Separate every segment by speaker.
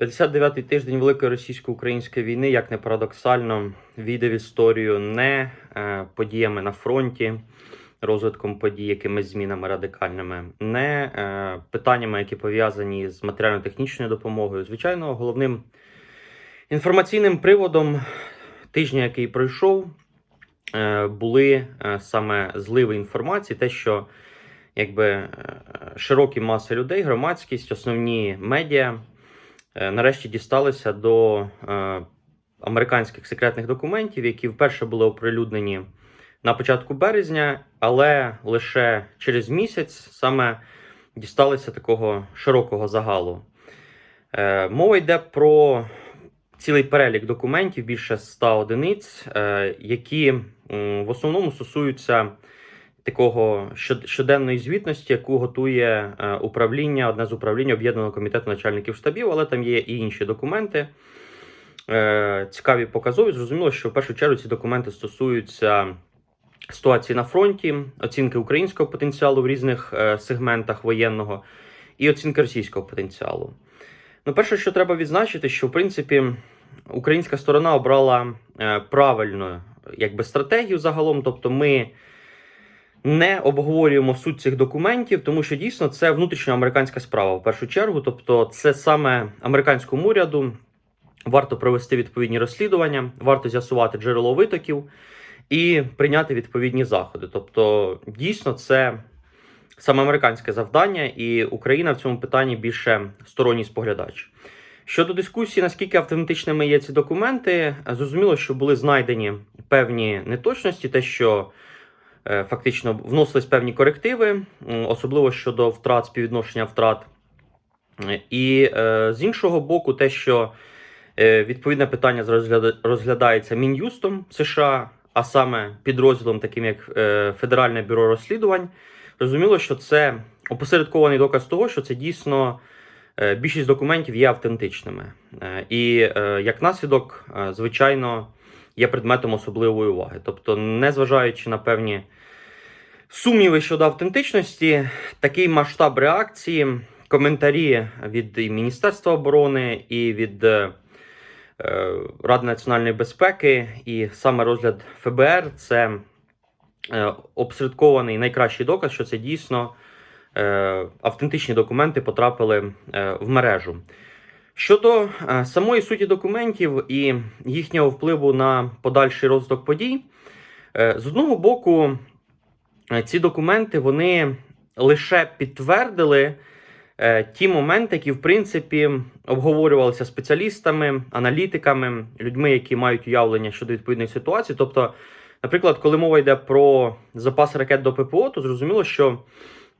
Speaker 1: 59-й тиждень Великої російсько-української війни, як не парадоксально, війде в історію не е, подіями на фронті, розвитком подій, якимись змінами радикальними, не е, питаннями, які пов'язані з матеріально-технічною допомогою. Звичайно, головним інформаційним приводом тижня, який пройшов, е, були саме зливи інформації, те, що якби широкі маси людей, громадськість, основні медіа нарешті дісталися до е, американських секретних документів, які вперше були оприлюднені на початку березня, але лише через місяць саме дісталися такого широкого загалу. Е, Мова йде про цілий перелік документів, більше ста одиниць, е, які в основному стосуються такого щоденної звітності, яку готує е, управління, одне з управління об'єднаного комітету начальників штабів, але там є і інші документи. Е, Цікаві показові. Зрозуміло, що в першу чергу ці документи стосуються ситуації на фронті, оцінки українського потенціалу в різних е, сегментах воєнного і оцінки російського потенціалу. Ну, перше, що треба відзначити, що в принципі українська сторона обрала правильну якби, стратегію загалом, тобто ми не обговорюємо суть цих документів, тому що дійсно це внутрішньоамериканська справа в першу чергу. Тобто, це саме американському уряду варто провести відповідні розслідування, варто з'ясувати джерело витоків і прийняти відповідні заходи. Тобто, дійсно, це саме американське завдання, і Україна в цьому питанні більше сторонній споглядач. Щодо дискусії, наскільки автентичними є ці документи, зрозуміло, що були знайдені певні неточності, те, що фактично вносились певні корективи, особливо щодо втрат, співвідношення втрат. Е, І е, з іншого боку, те, що е, відповідне питання розгляда- розглядається Мін'юстом США, а саме підрозділом, таким як е, Федеральне бюро розслідувань, розуміло, що це опосередкований доказ того, що це дійсно е, більшість документів є автентичними. Е, І е, як наслідок, е, звичайно, є предметом особливої уваги. Тобто, незважаючи на певні сумніви щодо автентичності, такий масштаб реакції, коментарі від і Міністерства оборони і від е, е, Ради національної безпеки, і саме розгляд ФБР це е, обсередкований найкращий доказ, що це дійсно е, автентичні документи потрапили е, в мережу. Щодо е, самої суті документів і їхнього впливу на подальший розвиток подій, е, з одного боку, е, ці документи вони лише підтвердили ті моменти, які в принципі обговорювалися спеціалістами, аналітиками, людьми, які мають уявлення щодо відповідної ситуації. Тобто, наприклад, коли мова йде про запас ракет до ППО, то зрозуміло, що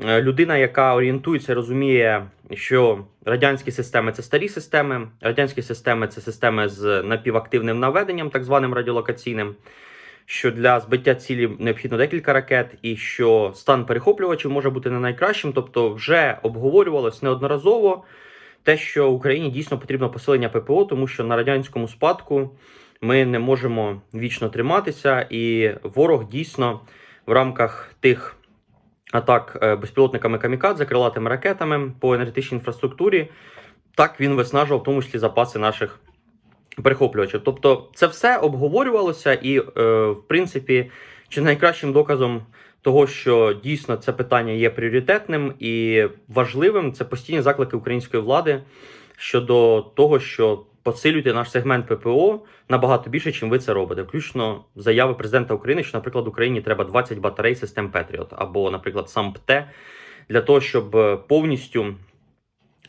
Speaker 1: людина, яка орієнтується, розуміє, що радянські системи це старі системи, радянські системи це системи з напівактивним наведенням, так званим радіолокаційним. Що для збиття цілі необхідно декілька ракет, і що стан перехоплювачів може бути не найкращим. Тобто, вже обговорювалось неодноразово те, що Україні дійсно потрібно посилення ППО, тому що на радянському спадку ми не можемо вічно триматися, і ворог дійсно в рамках тих атак е, безпілотниками камікадзе, крилатими ракетами по енергетичній інфраструктурі, так він виснажував в тому числі запаси наших перехоплювачів. Тобто, це все обговорювалося, і, е, в принципі, чи найкращим доказом того, що дійсно це питання є пріоритетним і важливим, це постійні заклики української влади щодо того, що посилюйте наш сегмент ППО набагато більше, чим ви це робите. Включно заяви президента України, що, наприклад, Україні треба 20 батарей систем Петріот або, наприклад, сам ПТ для того, щоб е, повністю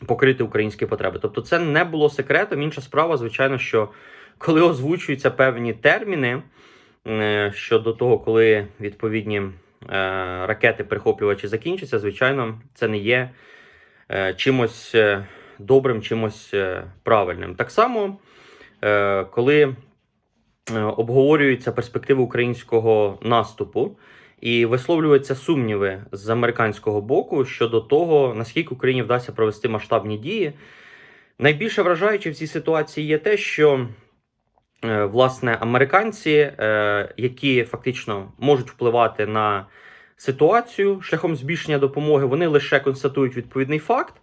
Speaker 1: покрити українські потреби. Тобто, це не було секретом. Інша справа, звичайно, що коли озвучуються певні терміни е, щодо того, коли відповідні е, ракети перехоплювачі закінчаться, звичайно, це не є чимось добрим, чимось е, правильним. Так само, е, коли е, обговорюються перспективи українського наступу. І висловлюються сумніви з американського боку щодо того, наскільки Україні вдасться провести масштабні дії. Найбільше вражаюче в цій ситуації є те, що власне американці, які фактично можуть впливати на ситуацію шляхом збільшення допомоги, вони лише констатують відповідний факт.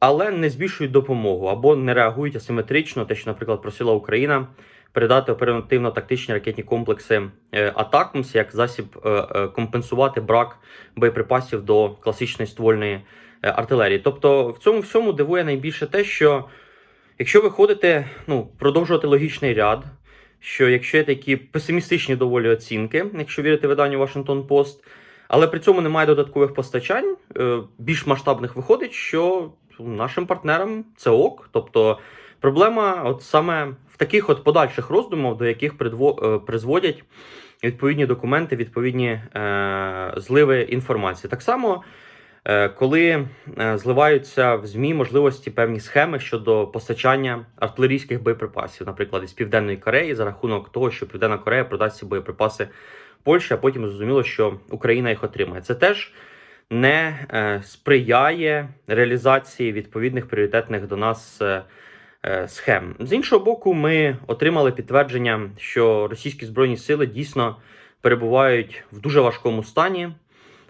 Speaker 1: Але не збільшують допомогу або не реагують асиметрично, те, що, наприклад, просила Україна передати оперативно-тактичні ракетні комплекси е, Атакмс як засіб е, е, компенсувати брак боєприпасів до класичної ствольної артилерії. Тобто, в цьому всьому дивує найбільше те, що якщо ви ходите, ну, продовжувати логічний ряд, що якщо є такі песимістичні доволі оцінки, якщо вірити виданню Washington Post, але при цьому немає додаткових постачань, більш масштабних виходить, що нашим партнерам це ок. Тобто проблема от саме в таких от подальших роздумах, до яких придво- е, призводять відповідні документи, відповідні е, зливи інформації. Так само, е, коли е, зливаються в ЗМІ можливості певні схеми щодо постачання артилерійських боєприпасів, наприклад, із Південної Кореї, за рахунок того, що Південна Корея продасть ці боєприпаси Польщі, а потім зрозуміло, що Україна їх отримає. Це теж не е, сприяє реалізації відповідних пріоритетних до нас е, е, схем. З іншого боку, ми отримали підтвердження, що російські збройні сили дійсно перебувають в дуже важкому стані.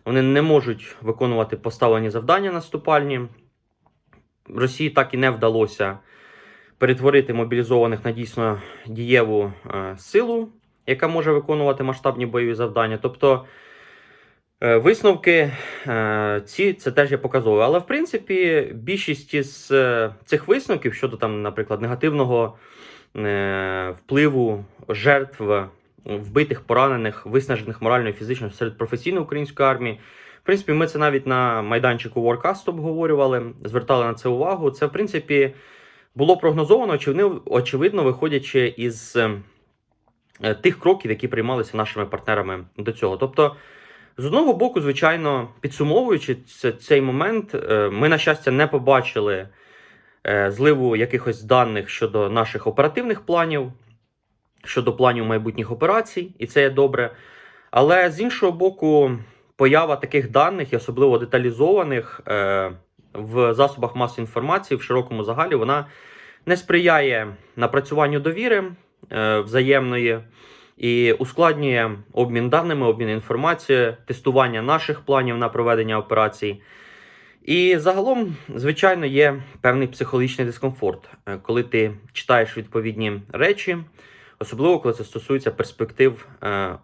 Speaker 1: Вони не можуть виконувати поставлені завдання наступальні. Росії так і не вдалося перетворити мобілізованих на дійсно дієву силу, яка може виконувати масштабні бойові завдання. Тобто висновки е, ці це теж є показове. Але в принципі, більшість із е, цих висновків щодо там, наприклад, негативного е, впливу жертв, вбитих, поранених, виснажених морально і фізично серед професійної української армії. В принципі, ми це навіть на майданчику Warcast обговорювали, звертали на це увагу. Це, в принципі, було прогнозовано, очевидно, виходячи із е, тих кроків, які приймалися нашими партнерами до цього. Тобто, з одного боку, звичайно, підсумовуючи цей момент, е, ми, на щастя, не побачили е, зливу якихось даних щодо наших оперативних планів, щодо планів майбутніх операцій, і це є добре. Але з іншого боку, поява таких даних, особливо деталізованих е, в засобах масової інформації в широкому загалі, вона не сприяє напрацюванню довіри взаємної і ускладнює обмін даними, обмін інформацією, тестування наших планів на проведення операцій. І загалом, звичайно, є певний психологічний дискомфорт, е, коли ти читаєш відповідні речі, особливо коли це стосується перспектив е,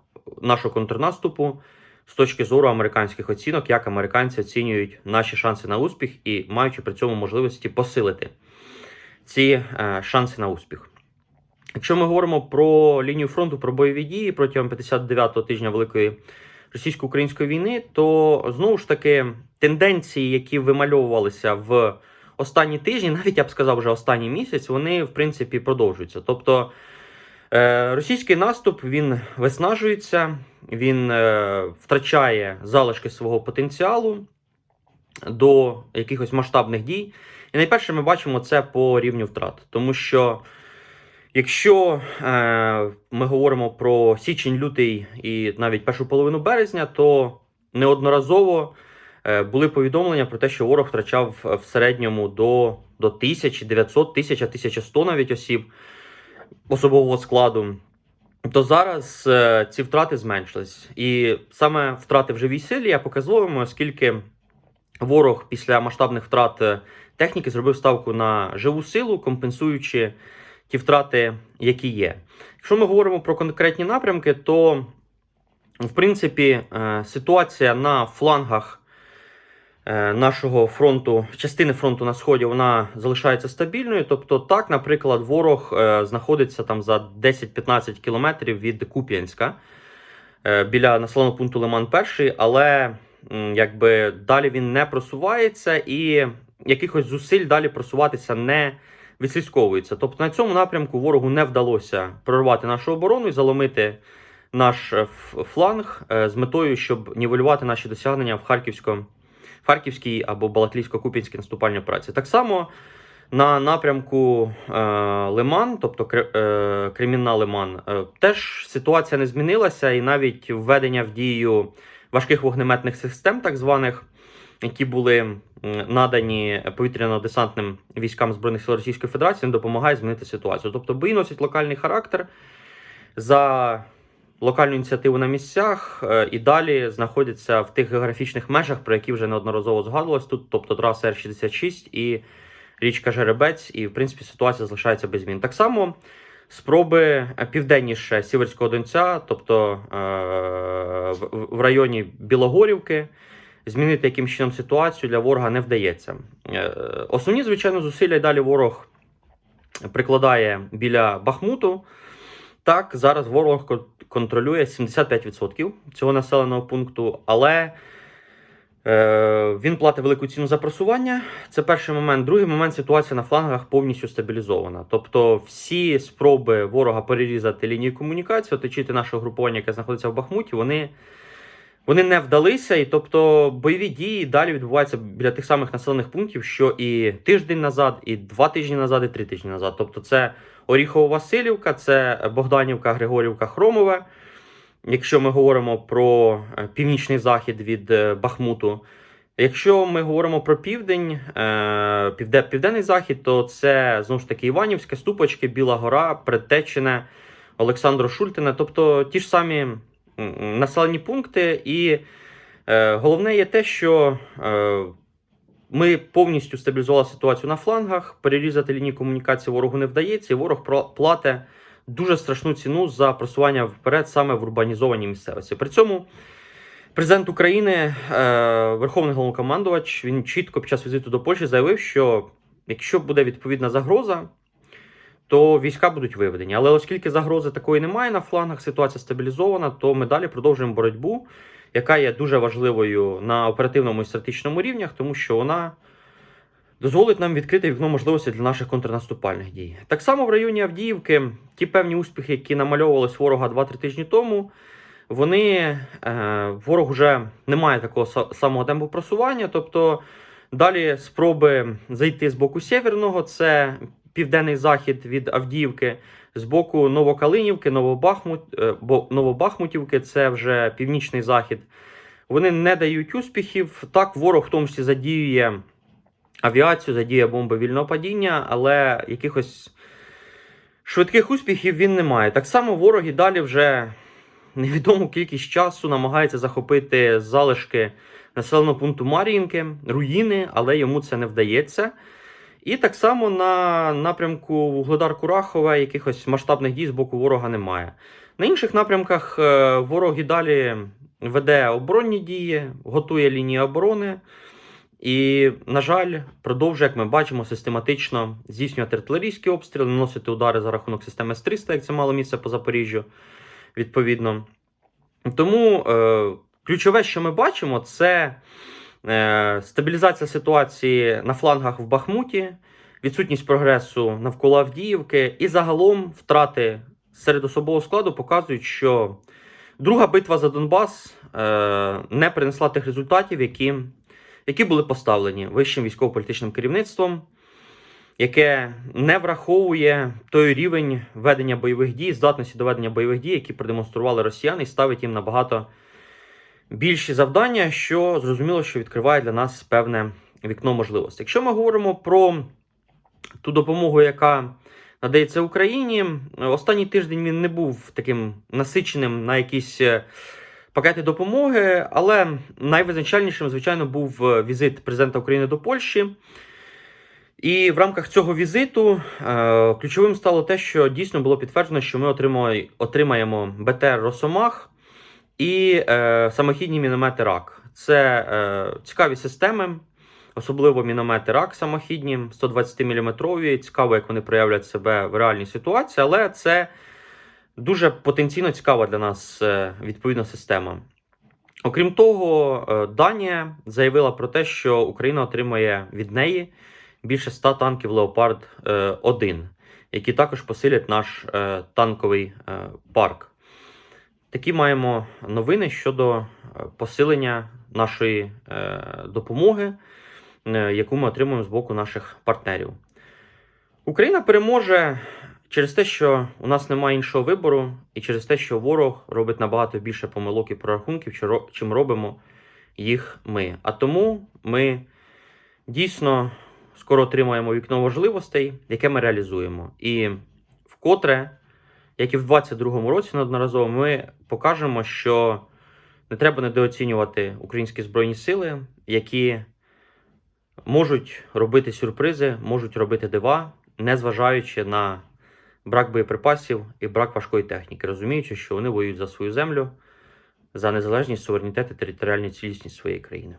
Speaker 1: нашого контрнаступу з точки зору американських оцінок, як американці оцінюють наші шанси на успіх і маючи при цьому можливості посилити ці е, шанси на успіх. Якщо ми говоримо про лінію фронту, про бойові дії протягом 59-го тижня Великої російсько-української війни, то знову ж таки тенденції, які вимальовувалися в останні тижні, навіть я б сказав, вже останній місяць, вони в принципі продовжуються. Тобто е, російський наступ він виснажується, він е, втрачає залишки свого потенціалу до якихось масштабних дій. І найперше ми бачимо це по рівню втрат, тому що. Якщо е, ми говоримо про січень, лютий і навіть першу половину березня, то неодноразово е, були повідомлення про те, що ворог втрачав е, в середньому до, до 1900, 1000, 1100 навіть осіб особового складу. То зараз е, ці втрати зменшились. І саме втрати в живій силі є показовими, оскільки ворог після масштабних втрат техніки зробив ставку на живу силу, компенсуючи ті втрати, які є. Якщо ми говоримо про конкретні напрямки, то в принципі е, ситуація на флангах е, нашого фронту, частини фронту на сході, вона залишається стабільною. Тобто, так, наприклад, ворог е, знаходиться там за 10-15 кілометрів від Куп'янська біля населеного пункту Лиман 1, але якби далі він не просувається і якихось зусиль далі просуватися не відслідковується. Тобто на цьому напрямку ворогу не вдалося прорвати нашу оборону і заломити наш е, фланг е, з метою, щоб нівелювати наші досягнення в Харківському, Харківській або Балаклійсько-Купінській наступальній операції. Так само на напрямку е, Лиман, тобто е, Кремінна Лиман, е, теж ситуація не змінилася, і навіть введення в дію важких вогнеметних систем, так званих, які були надані повітряно-десантним військам Збройних сил Російської Федерації, не допомагає змінити ситуацію. Тобто бої носять локальний характер. За локальну ініціативу на місцях е, і далі знаходяться в тих географічних межах, про які вже неодноразово згадувалось тут, тобто траса Р-66 і річка Жеребець, і в принципі ситуація залишається без змін. Так само спроби південніше Сіверського Донця, тобто е, в районі Білогорівки, змінити яким чином ситуацію для ворога не вдається. Е, Основні, звичайно, зусилля й далі ворог прикладає біля Бахмуту. Так, зараз ворог контролює 75% цього населеного пункту, але е, він платить велику ціну за просування. Це перший момент. Другий момент ситуація на флангах повністю стабілізована. Тобто, всі спроби ворога перерізати лінію комунікації, оточити наше групування, яке знаходиться в Бахмуті, вони. Вони не вдалися, і тобто бойові дії далі відбуваються біля тих самих населених пунктів, що і тиждень назад, і два тижні назад, і три тижні назад. Тобто, це Оріхово-Василівка, це Богданівка, Григорівка, Хромове. Якщо ми говоримо про е, північний захід від е, Бахмуту. Якщо ми говоримо про південь, е, південний захід, то це знову ж таки Іванівське, Ступочки, Біла Гора, Предтечене, Олександро Шультине, тобто ті ж самі населені пункти. І е, головне є те, що е, ми повністю стабілізували ситуацію на флангах, перерізати лінії комунікації ворогу не вдається, і ворог платить дуже страшну ціну за просування вперед саме в урбанізованій місцевості. При цьому президент України, е, Верховний головнокомандувач, він чітко під час візиту до Польщі заявив, що якщо буде відповідна загроза, то війська будуть виведені. Але оскільки загрози такої немає на флангах, ситуація стабілізована, то ми далі продовжуємо боротьбу, яка є дуже важливою на оперативному і стратегічному рівнях, тому що вона дозволить нам відкрити вікно можливості для наших контрнаступальних дій. Так само в районі Авдіївки ті певні успіхи, які намальовувались ворога 2-3 тижні тому. Вони е, ворог вже не має такого самого темпу просування. Тобто далі спроби зайти з боку Сєвєрного, це південний захід від Авдіївки, з боку Новокалинівки, Новобахмут, е, бо Новобахмутівки, це вже північний захід. Вони не дають успіхів. Так, ворог в тому числі задіює авіацію, задіє бомби вільного падіння, але якихось швидких успіхів він не має. Так само ворог і далі вже невідому кількість часу намагається захопити залишки населеного пункту Мар'їнки, руїни, але йому це не вдається. І так само на напрямку Вугледар-Курахове якихось масштабних дій з боку ворога немає. На інших напрямках е, ворог і далі веде оборонні дії, готує лінії оборони. І, на жаль, продовжує, як ми бачимо, систематично здійснювати артилерійські обстріли, наносити удари за рахунок системи С-300, як це мало місце по Запоріжжю, відповідно. Тому е, ключове, що ми бачимо, це стабілізація ситуації на флангах в Бахмуті, відсутність прогресу навколо Авдіївки, і загалом втрати серед особового складу показують, що друга битва за Донбас е, не принесла тих результатів, які які були поставлені вищим військово-політичним керівництвом, яке не враховує той рівень ведення бойових дій, здатності до ведення бойових дій, які продемонстрували росіяни, і ставить їм набагато більші завдання, що зрозуміло, що відкриває для нас певне вікно можливостей. Якщо ми говоримо про ту допомогу, яка надається Україні, останній тиждень він не був таким насиченим на якісь е, пакети допомоги, але найвизначальнішим, звичайно, був е, візит президента України до Польщі. І в рамках цього візиту е, ключовим стало те, що дійсно було підтверджено, що ми отримаємо, отримаємо БТР Росомах і е, самохідні міномети РАК. Це е, цікаві системи, особливо міномети РАК самохідні, 120-мм. Цікаво, як вони проявлять себе в реальній ситуації, але це дуже потенційно цікава для нас е, відповідна система. Окрім того, е, Данія заявила про те, що Україна отримає від неї більше 100 танків Леопард 1, які також посилять наш е, танковий е, парк. Такі маємо новини щодо е, посилення нашої е, допомоги, е, яку ми отримуємо з боку наших партнерів. Україна переможе через те, що у нас немає іншого вибору, і через те, що ворог робить набагато більше помилок і прорахунків, чим робимо їх ми. А тому ми дійсно скоро отримаємо вікно можливостей, яке ми реалізуємо. І вкотре як і в 22-му році неодноразово, ми покажемо, що не треба недооцінювати українські збройні сили, які можуть робити сюрпризи, можуть робити дива, незважаючи на брак боєприпасів і брак важкої техніки, розуміючи, що вони воюють за свою землю, за незалежність, суверенітет і територіальну цілісність своєї країни.